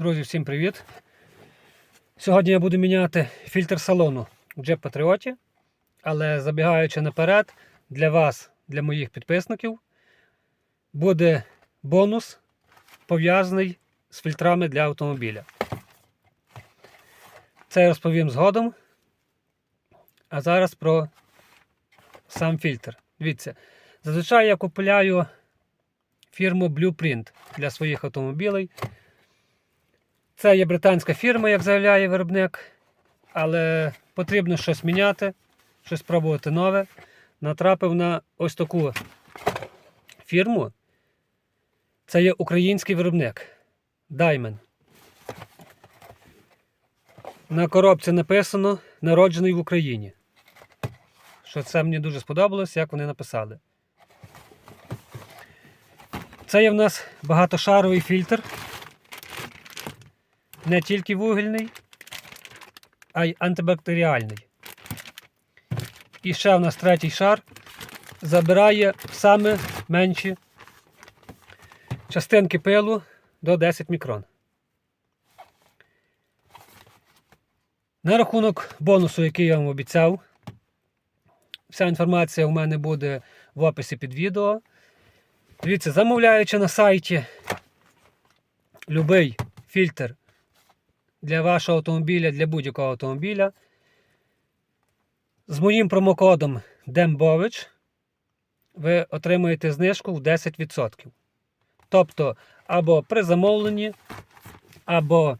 Друзі, всім привіт! Сьогодні я буду міняти фільтр салону в Jeep Patriot, але забігаючи наперед, для вас, для моїх підписників, буде бонус пов'язаний з фільтрами для автомобіля. Це я розповім згодом. А зараз про сам фільтр. Дивіться, зазвичай я купляю фірму Blueprint для своїх автомобілей. Це є британська фірма, як заявляє виробник, але потрібно щось міняти, щось пробувати нове. Натрапив на ось таку фірму. Це є український виробник Diamond. На коробці написано Народжений в Україні. Що це мені дуже сподобалось, як вони написали. Це є в нас багатошаровий фільтр. Не тільки вугільний, а й антибактеріальний. І ще в нас третій шар забирає саме менші частинки пилу до 10 мікрон. На рахунок бонусу, який я вам обіцяв, вся інформація у мене буде в описі під відео. Дивіться, замовляючи на сайті любий фільтр для вашого автомобіля, для будь-якого автомобіля, з моїм промокодом DEMBOVIC ви отримаєте знижку в 10%. Тобто, або при замовленні, або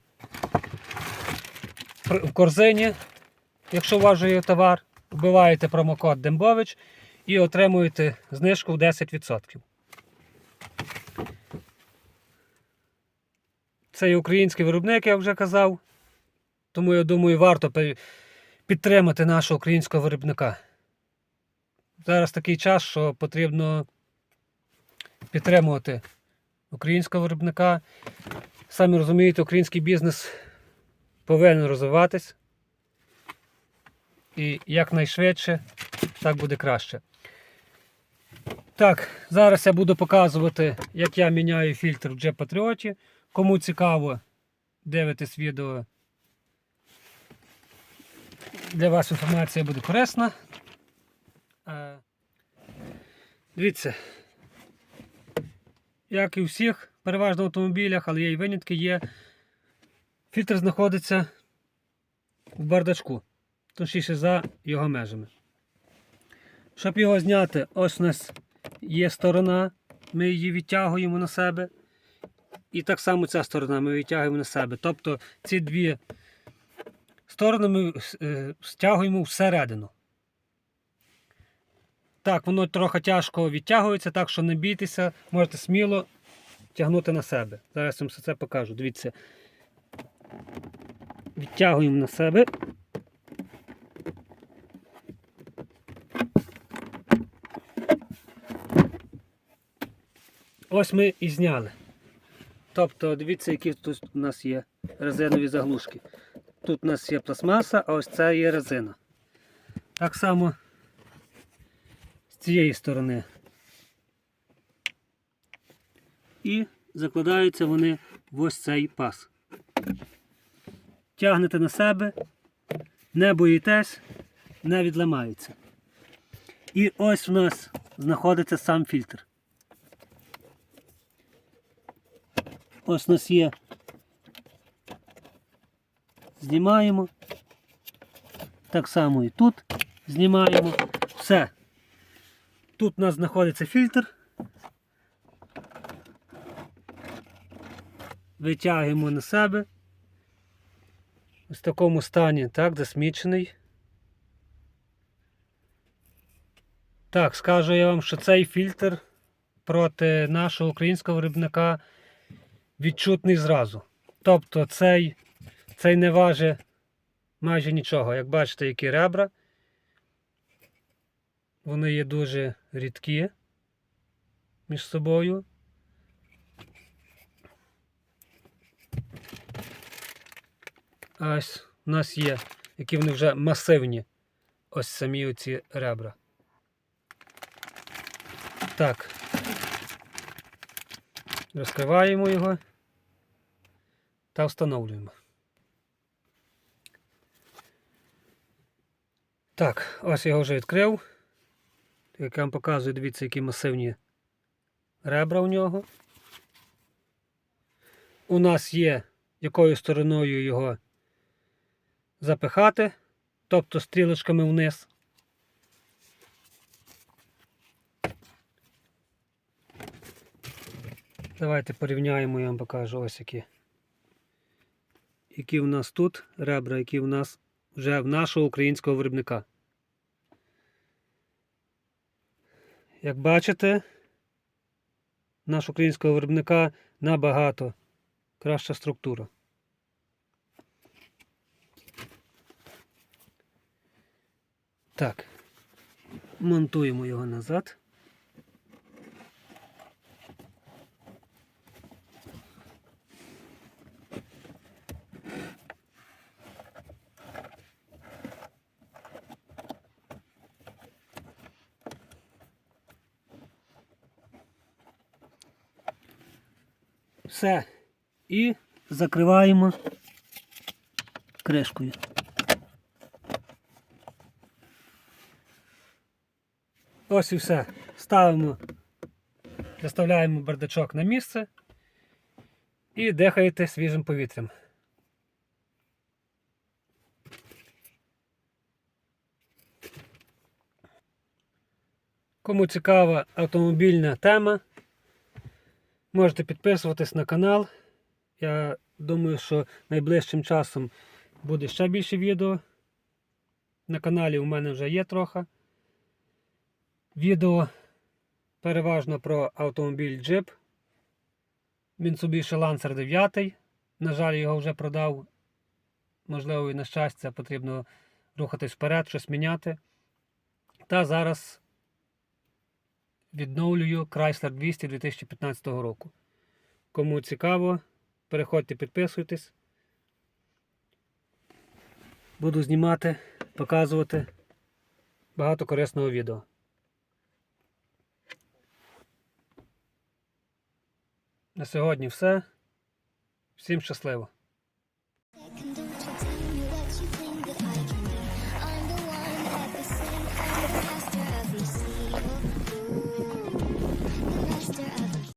в корзині, якщо у вас є товар, вбиваєте промокод DEMBOVIC і отримуєте знижку в 10%. Це є український виробник, я вже казав. Тому я думаю, варто підтримати нашого українського виробника. Зараз такий час, що потрібно підтримувати українського виробника. Самі розумієте, український бізнес повинен розвиватись. І якнайшвидше так буде краще. Так, зараз я буду показувати, як я міняю фільтр в Patriot. Кому цікаво, дивитесь відео. Для вас інформація буде корисна. Е, Дивіться, як і у всіх, переважно в автомобілях, але є і винятки, є. Фільтр знаходиться в бардачку, точніше за його межами. Щоб його зняти, ось у нас є сторона, ми її відтягуємо на себе. І так само ця сторона ми відтягуємо на себе. Тобто ці дві сторони ми е, стягуємо всередину. Так, воно трохи тяжко відтягується, так що не бійтеся, можете сміло тягнути на себе. Зараз я вам все це покажу. Дивіться. Відтягуємо на себе. Ось ми і зняли. Тобто, дивіться, які тут у нас є резинові заглушки. Тут у нас є пластмаса, а ось це є резина. Так само з цієї сторони. І закладаються вони в ось цей пас. Тягнете на себе, не боїтесь, не відламається. І ось у нас знаходиться сам фільтр. Ось у нас є. Знімаємо. Так само і тут знімаємо. Все. Тут у нас знаходиться фільтр. Витягуємо на себе. Ось в такому стані, так, засмічений. Так, скажу я вам, що цей фільтр проти нашого українського виробника відчутний зразу. Тобто цей, цей не важить майже нічого. Як бачите, які ребра. Вони є дуже рідкі між собою. Ось у нас є, які вони вже масивні. Ось самі оці ребра. Так. Розкриваємо його. Та встановлюємо. Так, ось я його вже відкрив. Як я вам показую, дивіться, які масивні ребра у нього. У нас є якою стороною його запихати, тобто стрілочками вниз. Давайте порівняємо, я вам покажу ось які. Які в нас тут ребра, які в нас вже в нашого українського виробника. Як бачите, наш українського виробника набагато краща структура. Так, монтуємо його назад. Все. І закриваємо кришкою. Ось і все. Ставимо, доставляємо бардачок на місце і дихаєте свіжим повітрям. Кому цікава автомобільна тема, можете підписуватись на канал. Я думаю, що найближчим часом буде ще більше відео. На каналі у мене вже є трохи. Відео переважно про автомобіль Jeep. Mitsubishi Lancer 9. На жаль, його вже продав. Можливо, і на щастя, потрібно рухатись вперед, щось міняти. Та зараз відновлюю Chrysler 200 2015 року. Кому цікаво, переходьте, підписуйтесь. Буду знімати, показувати багато корисного відео. На сьогодні все. Всім щасливо!